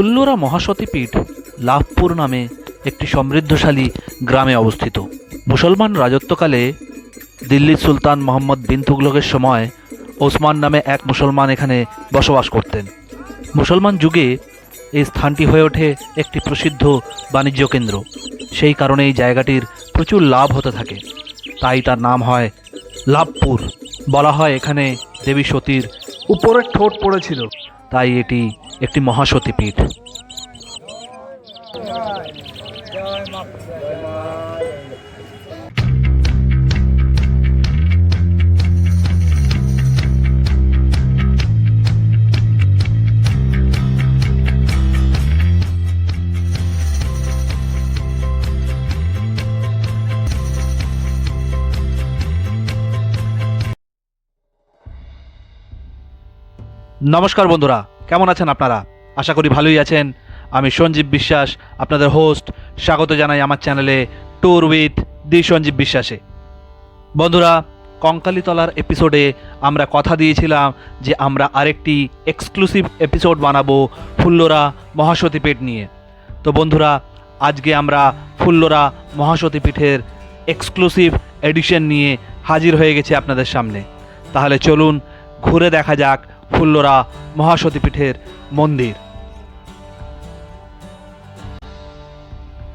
ফুল্লরা মহাসতীপীঠ লাভপুর নামে একটি সমৃদ্ধশালী গ্রামে অবস্থিত। মুসলমান রাজত্বকালে দিল্লির সুলতান মোহাম্মদ বিন তুগলকের সময় ওসমান নামে এক মুসলমান এখানে বসবাস করতেন। মুসলমান যুগে এই স্থানটি হয়ে ওঠে একটি প্রসিদ্ধ বাণিজ্য কেন্দ্র। সেই কারণে এই জায়গাটির প্রচুর লাভ হতে থাকে। তাই তার নাম হয় লাভপুর। বলা হয় এখানে দেবী সতীর উপরের ঠোঁট পড়েছিল। তাই এটি একটি মহাসতী পীঠ নমস্কার বন্ধুরা কেমন আছেন আপনারা? আশা করি ভালোই আছেন। আমি সঞ্জীব বিশ্বাস, আপনাদের হোস্ট স্বাগত জানাই আমার চ্যানেলে ট্যুর উইথ দি সঞ্জীব বিশ্বাসে। বন্ধুরা, কঙ্কালীতলার এপিসোডে আমরা কথা দিয়েছিলাম যে আমরা আরেকটি এক্সক্লুসিভ এপিসোড বানাবো ফুল্লরা মহাসতীপীঠ নিয়ে। তো বন্ধুরা, আজকে আমরা ফুল্লরা মহাসতীপীঠের এক্সক্লুসিভ এডিশন নিয়ে হাজির হয়ে গেছি আপনাদের সামনে। তাহলে চলুন, ঘুরে দেখা যাক ফুল্লরা মহাসতীপীঠের মন্দির।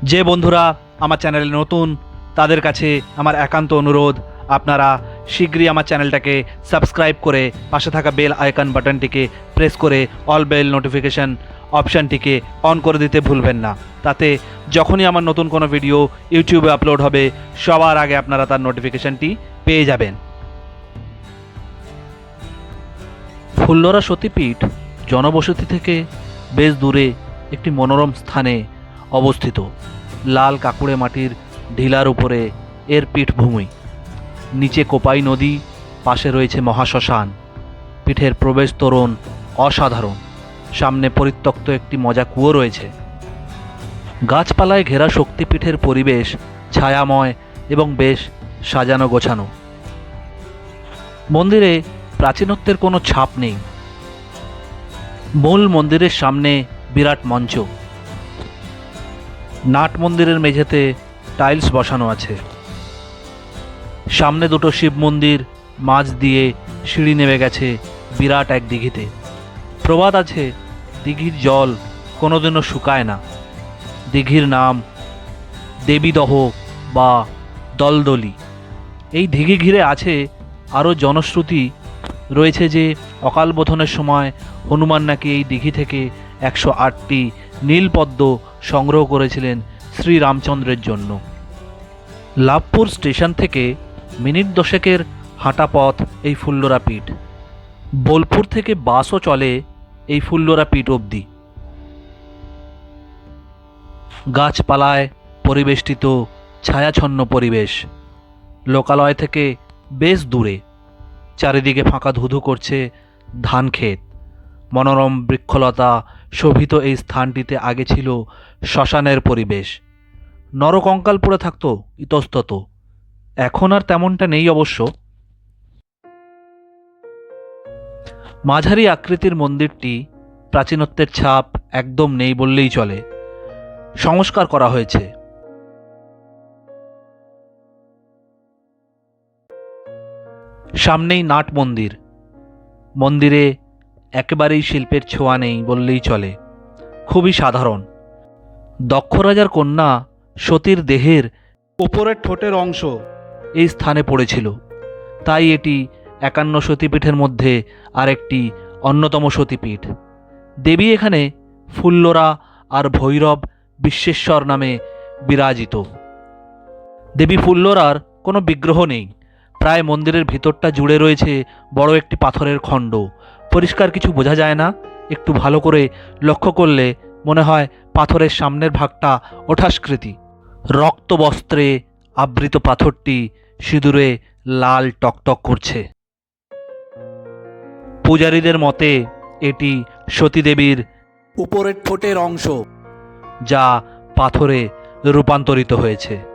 যে বন্ধুরা আমার চ্যানেলে নতুন, তাদের কাছে আমার একান্ত অনুরোধ, আপনারা শীঘ্রই আমার চ্যানেলটাকে সাবস্ক্রাইব করে পাশে থাকা বেল আইকন বাটনটিকে প্রেস করে অল বেল নোটিফিকেশন অপশানটিকে অন করে দিতে ভুলবেন না। তাতে যখনই আমার নতুন কোনো ভিডিও ইউটিউবে আপলোড হবে, সবার আগে আপনারা তার নোটিফিকেশানটি পেয়ে যাবেন। ফুল্লরা সতীপীঠ জনবসতি থেকে বেশ দূরে একটি মনোরম স্থানে অবস্থিত, লাল কাকুড়ে মাটির ঢিলার উপরে এর পীঠভূমি। নিচে কোপাই নদী, পাশে রয়েছে মহাশ্মশান। পীঠের প্রবেশ তোরণ অসাধারণ। সামনে পরিত্যক্ত একটি মজা কুয়ো রয়েছে। গাছপালায় ঘেরা শক্তিপীঠের পরিবেশ ছায়াময় এবং বেশ সাজানো গোছানো। মন্দিরে প্রাচীনত্বের কোনো ছাপ নেই। মূল মন্দিরের সামনে বিরাট মঞ্চ। নাট মন্দিরের মেঝেতে টাইলস বসানো আছে। সামনে দুটো শিব মন্দির, মাঝ দিয়ে সিঁড়ি নেমে গেছে বিরাট এক দিঘিতে। প্রবাদ আছে, দিঘির জল কোনোদিনও শুকায় না। দিঘির নাম দেবীদহ বা দলদলি। এই দিঘি ঘিরে আছে আরও জনশ্রুতি রয়েছে যে অকাল বোধনের সময় হনুমান নাকি এই দিঘি থেকে একশো আটটি নীলপদ্ম সংগ্রহ করেছিলেন শ্রী রামচন্দ্রের জন্য। লাভপুর স্টেশন থেকে মিনিট দশেকের হাঁটা পথ এই ফুল্লরা পীঠ। বোলপুর থেকে বাসও চলে এই ফুল্লরা পীঠ অবধি। গাছপালায় পরিবেষ্টিত ছায়াছন্ন পরিবেশ। লোকালয় থেকে বেশ দূরে। চারিদিকে ফাঁকা ধুধু করছে ধান ক্ষেত। মনোরম বৃক্ষলতা শোভিত এই স্থানটিতে আগে ছিল শ্মশানের পরিবেশ। নরকঙ্কাল পড়ে থাকতো ইতস্তত। এখন আর তেমনটা নেই অবশ্য। মাঝারি আকৃতির মন্দিরটি প্রাচীনত্বের ছাপ একদম নেই বললেই চলে। সংস্কার করা হয়েছে। সামনেই নাট মন্দির। মন্দিরে একেবারেই শিল্পের ছোঁয়া নেই বললেই চলে। খুবই সাধারণ। দক্ষ রাজার কন্যা সতীর দেহের ওপরের ঠোঁটের অংশ এই স্থানে পড়েছিল। তাই এটি একান্ন সতীপীঠের মধ্যে আরেকটি অন্যতম সতীপীঠ। দেবী এখানে ফুল্লরা আর ভৈরব বিশ্বেশ্বর নামে বিরাজিত। দেবী ফুল্লরার কোনো বিগ্রহ নেই। প্রায় মন্দিরের ভিতরটা জুড়ে রয়েছে বড় একটি পাথরের খণ্ড। পরিষ্কার কিছু বোঝা যায় না। একটু ভালো করে লক্ষ্য করলে মনে হয় পাথরের সামনের ভাগটা ওঠাস্কৃতি। রক্ত বস্ত্রে আবৃত পাথরটি সিঁদুরে লাল টকটক করছে। পূজারীদের মতে এটি সতীদেবীর উপরের ঠোঁটের অংশ। যা পাথরে রূপান্তরিত হয়েছে।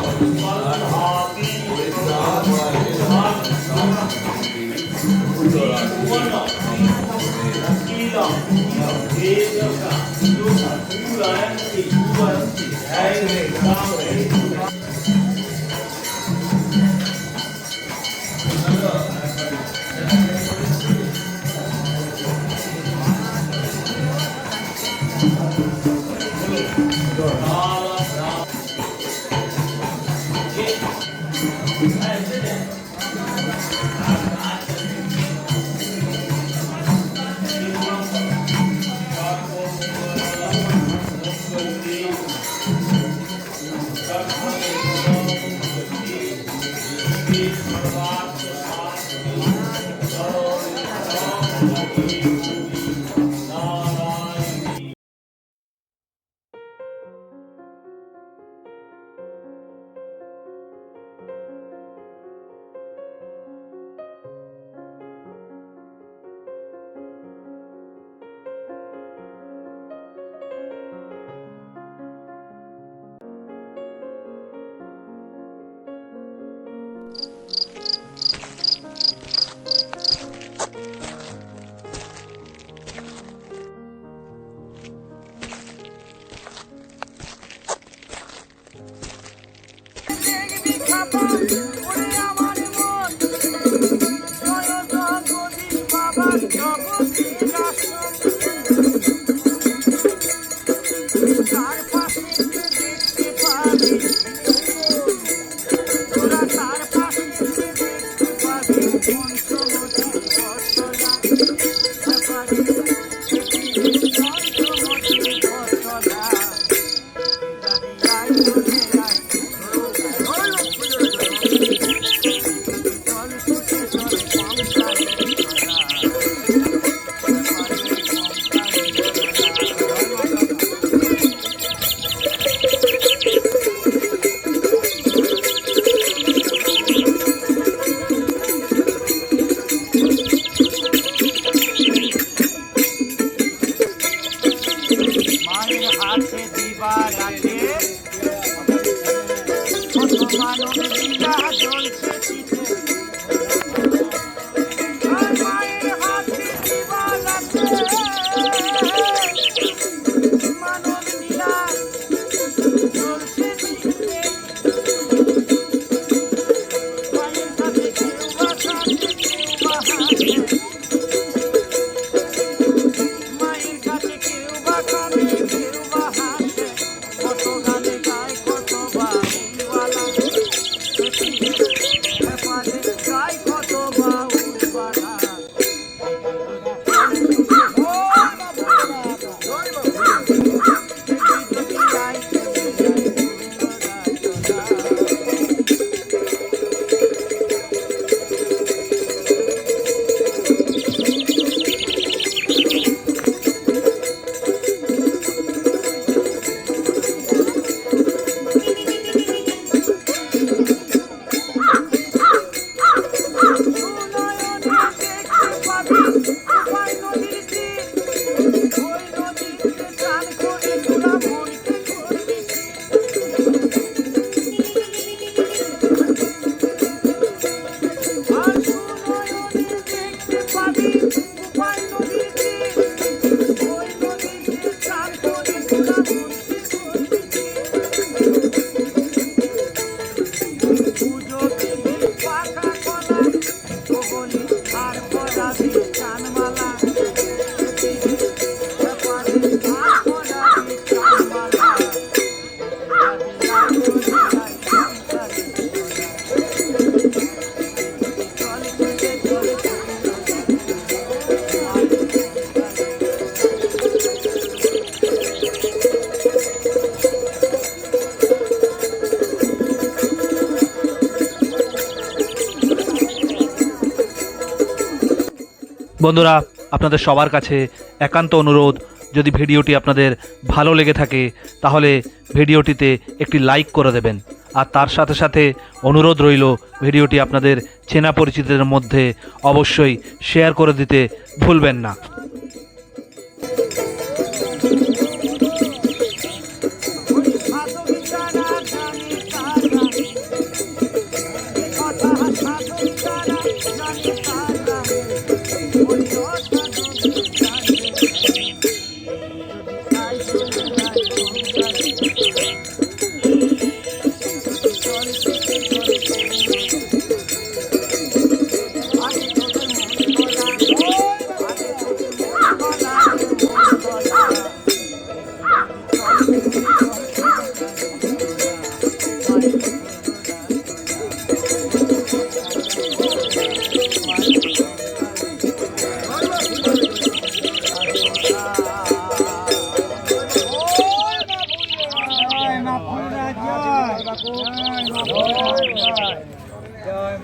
五万六，七万八，八万九，一千万，六千万，七千万，八千万，九千万。you. বন্ধুরা, আপনাদের সবার কাছে একান্ত অনুরোধ, যদি ভিডিওটি আপনাদের ভালো লেগে থাকে, তাহলে ভিডিওটিতে একটি লাইক করে দেবেন। আর তার সাথে সাথে অনুরোধ রইল, ভিডিওটি আপনাদের চেনা পরিচিতদের মধ্যে অবশ্যই শেয়ার করে দিতে ভুলবেন না।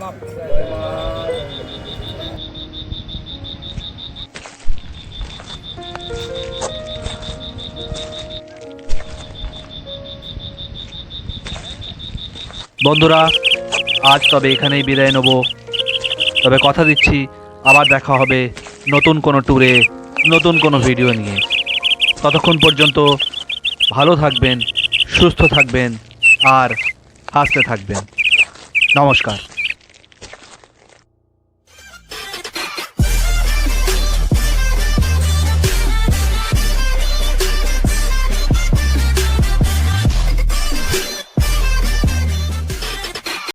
বন্ধুরা, আজ তবে এখানেই বিদায় নেব। তবে কথা দিচ্ছি, আবার দেখা হবে নতুন কোনো ট্যুরে নতুন কোনো ভিডিও নিয়ে। ততক্ষণ পর্যন্ত ভালো থাকবেন, সুস্থ থাকবেন, আর হাসতে থাকবেন। নমস্কার।